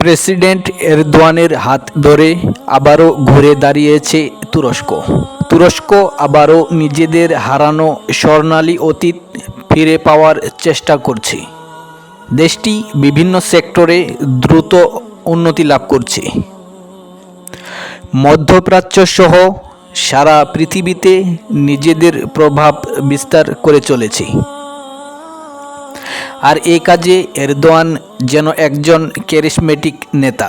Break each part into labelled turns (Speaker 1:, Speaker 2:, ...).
Speaker 1: President এরদোয়ানের হাত ধরে আবারও ঘুরে দাঁড়িয়েছে তুরস্ক। তুরস্ক আবারও নিজেদের হারানো স্বর্ণালী অতীত ফিরে পাওয়ার চেষ্টা করছে। দেশটি বিভিন্ন সেক্টরে দ্রুত উন্নতি লাভ করছে। মধ্যপ্রাচ্য সহ সারা পৃথিবীতে নিজেদের প্রভাব বিস্তার করে চলেছে। আর এই কাজে এরদোয়ান যেন একজন ক্যারিসমেটিক নেতা।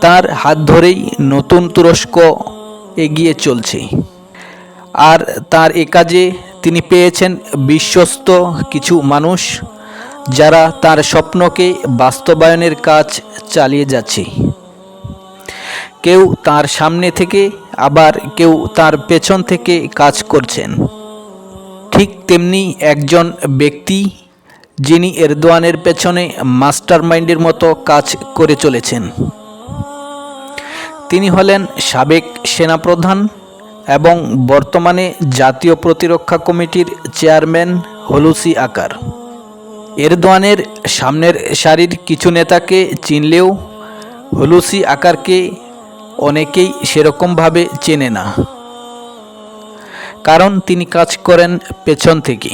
Speaker 1: তার হাত ধরেই নতুন তুরস্ক এগিয়ে চলছে। আর তার এ কাজে তিনি পেয়েছেন বিশ্বস্ত কিছু মানুষ যারা তার স্বপ্নকে বাস্তবায়নের কাজ চালিয়ে যাচ্ছে। কেউ তার সামনে থেকে, আবার কেউ তার পেছন থেকে কাজ করছেন। ঠিক তেমনি একজন ব্যক্তি যিনি এরদোয়ানের পেছনে মাস্টার মাইন্ডের মতো কাজ করে চলেছেন। তিনি হলেন সাবেক সেনাপ্রধান এবং বর্তমানে জাতীয় প্রতিরক্ষা কমিটির চেয়ারম্যান হলুসি আকার। এরদোয়ানের সামনের সারির কিছু নেতাকে চিনলেও হলুসি আকারকে অনেকেই সেরকমভাবে চেনে না। কারণ তিনি কাজ করেন পেছন থেকে।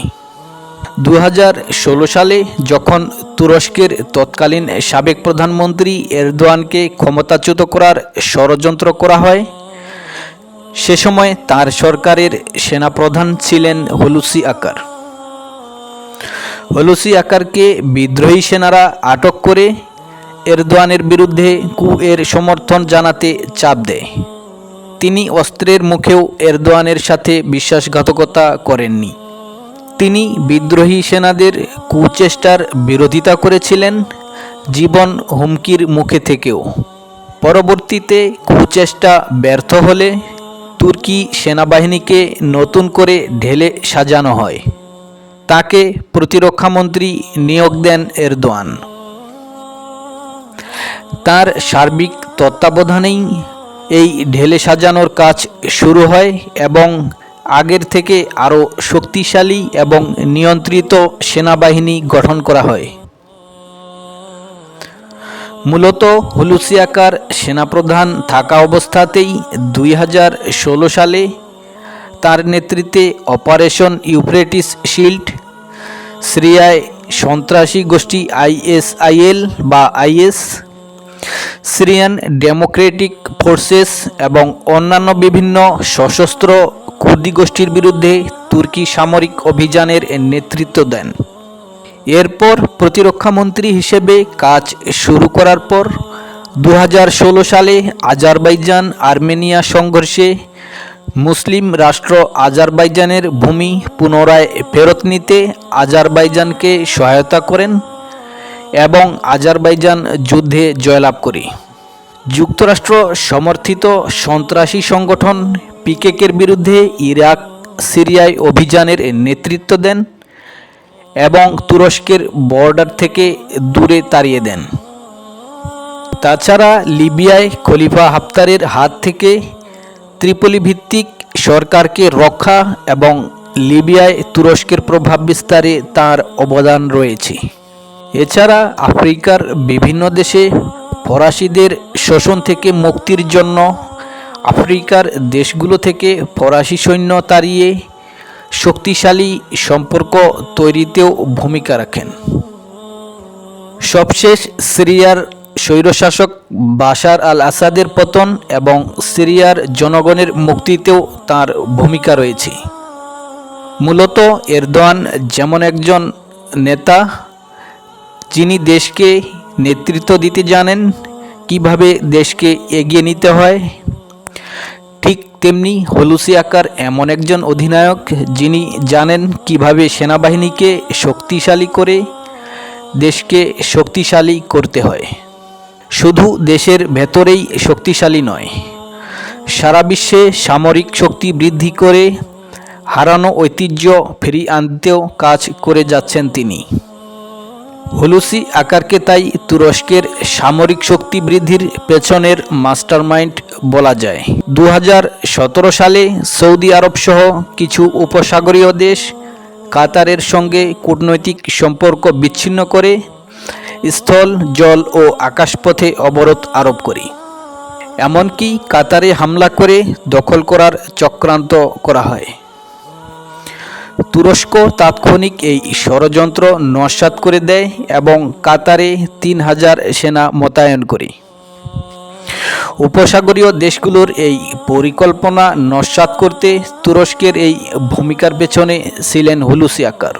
Speaker 1: দু হাজার ষোলো সালে যখন তুরস্কের তৎকালীন সাবেক প্রধানমন্ত্রী এরদোয়ানকে ক্ষমতাচ্যুত করার ষড়যন্ত্র করা হয়, সে সময় তার সরকারের সেনাপ্রধান ছিলেন হলুসি আকার হলুসি আকারকে বিদ্রোহী সেনারা আটক করে এরদোয়ানের বিরুদ্ধে কু এর সমর্থন জানাতে চাপ দেয়। তিনি অস্ত্রের মুখেও এরদোয়ানের সাথে বিশ্বাসঘাতকতা করেননি। তিনি বিদ্রোহী সেনাদের কুচেষ্টার বিরোধিতা করেছিলেন জীবন হুমকির মুখে থেকেও। পরবর্তীতে কুচেষ্টা ব্যর্থ হলে তুর্কি সেনাবাহিনীকে নতুন করে ঢেলে সাজানো হয়। তাকে প্রতিরক্ষামন্ত্রী নিয়োগ দেন এরদোয়ান। তার সার্বিক তত্ত্বাবধানেই এই ঢেলে সাজানোর কাজ শুরু হয় এবং আগের থেকে আরও শক্তিশালী এবং নিয়ন্ত্রিত সেনাবাহিনী গঠন করা হয়। মূলত হুলুসিয়াকার সেনাপ্রধান থাকা অবস্থাতেই দুই হাজার ষোলো সালে তার নেতৃত্বে অপারেশন ইউফ্রেটিস শিল্ড, সিরিয়ায় সন্ত্রাসী গোষ্ঠী আইএসআইএল বা আইএস সিরিয়ান ডেমোক্রেটিক ফোর্সেস এবং অন্যান্য বিভিন্ন সশস্ত্র কুর্দি গোষ্ঠীর বিরুদ্ধে তুর্কি সামরিক অভিযানের নেতৃত্ব দেন। এরপর প্রতিরক্ষামন্ত্রী হিসেবে কাজ শুরু করার পর দু হাজার ষোলো সালে আজারবাইজান আর্মেনিয়া সংঘর্ষে মুসলিম রাষ্ট্র আজারবাইজানের ভূমি পুনরায় ফেরত নিতে আজারবাইজানকে সহায়তা করেন। এবং আজারবাইজান যুদ্ধে জয়লাভ করে। যুক্তরাষ্ট্র সমর্থিত সন্ত্রাসী সংগঠন পিকেকের বিরুদ্ধে ইরাক, সিরিয়ায় অভিযানের নেতৃত্ব দেন এবং তুরস্কের বর্ডার থেকে দূরে তাড়িয়ে দেন। তাছাড়া লিবিয়ায় খলিফা হাফতারের হাত থেকে ত্রিপলি ভিত্তিক সরকারকে রক্ষা এবং লিবিয়ায় তুরস্কের প্রভাব বিস্তারে তার অবদান রয়েছে। এছাড়া আফ্রিকার বিভিন্ন দেশে ফরাসিদের শোষণ থেকে মুক্তির জন্য আফ্রিকার দেশগুলো থেকে ফরাসি সৈন্য তাড়িয়ে শক্তিশালী সম্পর্ক তৈরিতেও ভূমিকা রাখেন। সবশেষ সিরিয়ার স্বৈরশাসক বাশার আল আসাদের পতন এবং সিরিয়ার জনগণের মুক্তিতেও তার ভূমিকা রয়েছে। মূলত এরদোয়ান যেমন একজন নেতা যিনি দেশকে নেতৃত্ব দিতে জানেন, কীভাবে দেশকে এগিয়ে নিতে হয়? ঠিক তেমনি হলুসি আকার এমন একজন অধিনায়ক যিনি জানেন কীভাবে সেনাবাহিনীকে শক্তিশালী করে দেশকে শক্তিশালী করতে হয়। শুধু দেশের ভেতরেই শক্তিশালী নয়, সারা বিশ্বে সামরিক শক্তি বৃদ্ধি করে হারানো ঐতিহ্য ফিরিয়ে আনতেও কাজ করে যাচ্ছেন তিনি। হুলুসি আকারকে তাই তুরস্কের সামরিক শক্তি বৃদ্ধির পেছনের মাস্টারমাইন্ড বলা যায়। দু হাজার সতেরো সালে সৌদি আরব সহ কিছু উপসাগরীয় দেশ কাতারের সঙ্গে কূটনৈতিক সম্পর্ক বিচ্ছিন্ন করে স্থল, জল ও আকাশপথে অবরোধ আরোপ করে। এমনকি কাতারে হামলা করে দখল করার চক্রান্ত করা হয়। তুরস্ক তাৎক্ষণিক এই ষড়যন্ত্র নস্যাৎ করে দেয় এবং কাতারে তিন হাজার সেনা মোতায়েন করে। উপসাগরীয় দেশগুলোর এই পরিকল্পনা নস্যাৎ করতে তুরস্কের এই ভূমিকার পেছনে ছিলেন হুলুসি আকার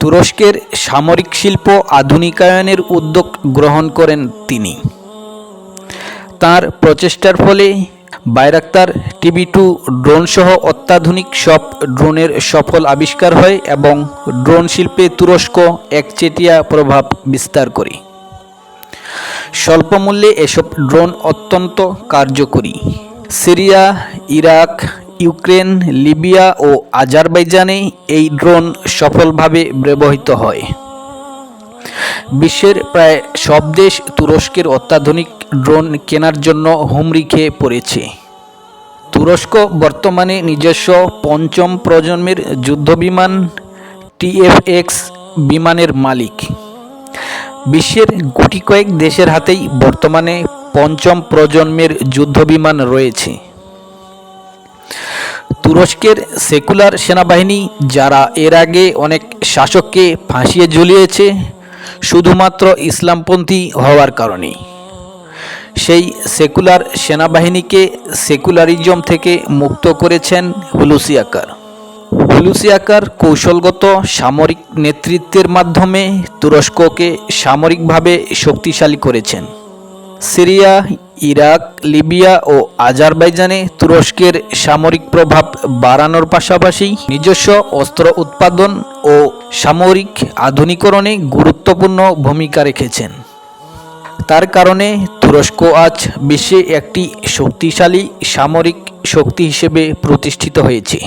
Speaker 1: তুরস্কের সামরিক শিল্প আধুনিকায়নের উদ্যোগ গ্রহণ করেন তিনি। তার প্রচেষ্টার ফলে বাইরাক্তার টিভি টু ড্রোনসহ অত্যাধুনিক সব ড্রোনের সফল আবিষ্কার হয় এবং ড্রোন শিল্পে তুরস্ক একচেটিয়া প্রভাব বিস্তার করে। স্বল্প মূল্যে এসব ড্রোন অত্যন্ত কার্যকরী। সিরিয়া, ইরাক, ইউক্রেন, লিবিয়া ও আজারবাইজানে এই ড্রোন সফলভাবে ব্যবহৃত হয়। বিশ্বের প্রায় সব দেশ তুরস্কের অত্যাধুনিক ড্রোন কেনার জন্য হুমড়ি খেয়ে পড়েছে। তুরস্ক বর্তমানে নিজস্ব পঞ্চম প্রজন্মের যুদ্ধবিমান টিএফএক্স বিমানের মালিক। বিশ্বের গুটি কয়েক দেশের হাতেই বর্তমানে পঞ্চম প্রজন্মের যুদ্ধবিমান রয়েছে। তুরস্কের সেকুলার সেনাবাহিনী, যারা এর আগে অনেক শাসককে ফাঁসিয়ে ঝুলিয়েছে শুধুমাত্র ইসলামপন্থী হওয়ার কারণে। সেই সেকুলার সেনাবাহিনীকে সেকুলারিজম থেকে মুক্ত করেছেন হুলুসি আকার হুলুসি আকার কৌশলগত সামরিক নেতৃত্বের মাধ্যমে তুরস্ককে সামরিকভাবে শক্তিশালী করেছেন। সিরিয়া, ইরাক, লিবিয়া ও আজারবাইজানে তুরস্কের সামরিক প্রভাব বাড়ানোর পাশাপাশি নিজস্ব অস্ত্র উৎপাদন ও সামরিক আধুনিকরণে গুরুত্বপূর্ণ ভূমিকা রেখেছেন। তার কারণে তুরস্ক আজ বিশ্বে একটি শক্তিশালী সামরিক শক্তি হিসেবে প্রতিষ্ঠিত হয়েছে।